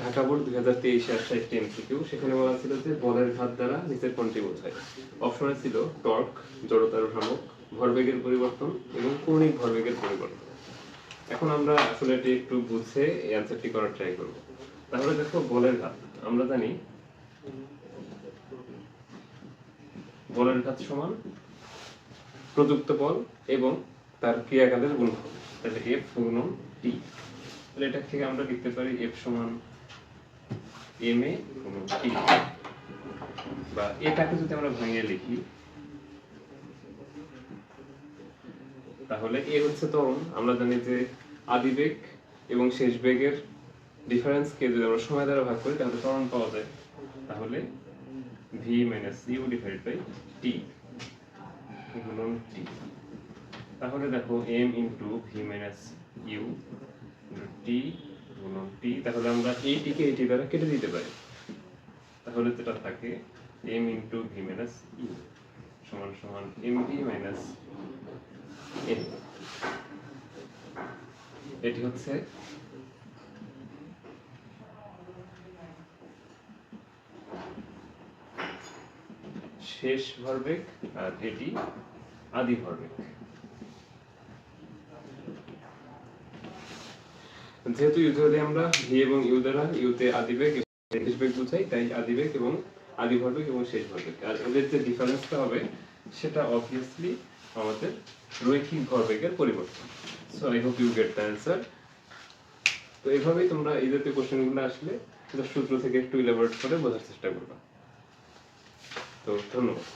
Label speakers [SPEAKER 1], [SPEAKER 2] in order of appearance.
[SPEAKER 1] Dhaka board দুই হাজার তেইশে আসা একটি এমসিকিউ সেখানে বলা ছিল যে বলের ঘাত দ্বারা নিচের কোনটি বোঝায়। অপশনে ছিল টর্ক, জড়তার ভ্রামক, ভরবেগের পরিবর্তন এবং কৌণিক ভরবেগের পরিবর্তন। এখন আমরা আসলে এটি একটু বুঝে এই অ্যান্সারটি করার ট্রাই করব। তাহলে দেখো বলের ঘাত আমরা জানি বলের ঘাত সমান প্রযুক্ত বল এবং তার ক্রিয়াকালের গুণফল। তাহলে এফ গুণন টি তাহলে এটা থেকে আমরা লিখতে পারি এফ সমান এম এ গুণন টি বা এটাকে যদি আমরা ভেঙে লিখি, তাহলে এ হচ্ছে ত্বরণ আমরা জানি যে আদি বেগ এবং শেষ বেগের ডিফারেন্সকে যদি আমরা সময় দ্বারা ভাগ করি, তাহলে ত্বরণ পাওয়া যায় তাহলে V minus U divide by T গুণন টি তাহলে দেখো M into V minus U T গুণন টি তাহলে আমরা এই টিকে এটি দ্বারা কেটে দিতে পারি। তাহলে যেটা থাকে M into V minus U সমান সমান এম ভি মাইনাস এন এটি হচ্ছে শেষ ভরবেগ আর এটি আদি ভরবেগ যেহেতু ইউ যদি আমরা ভি এবং ইউ দ্বারা ইউতে আদিবেগ এবং বুঝাই, তাই আদিবেগ এবং আদি ভরবেগ এবং শেষ ভরবেগ আর ওদের যে ডিফারেন্সটা হবে, সেটা অবভিয়াসলি আমাদের রৈখিক ভরবেগের পরিবর্তন। So I hope you get the answer তো এইভাবেই তোমরা এই জাতীয় কোশ্চেনগুলো আসলে সেটা সূত্র থেকে একটু ইলাবোরেট করে বোঝার চেষ্টা করবে। তো ধন্যবাদ।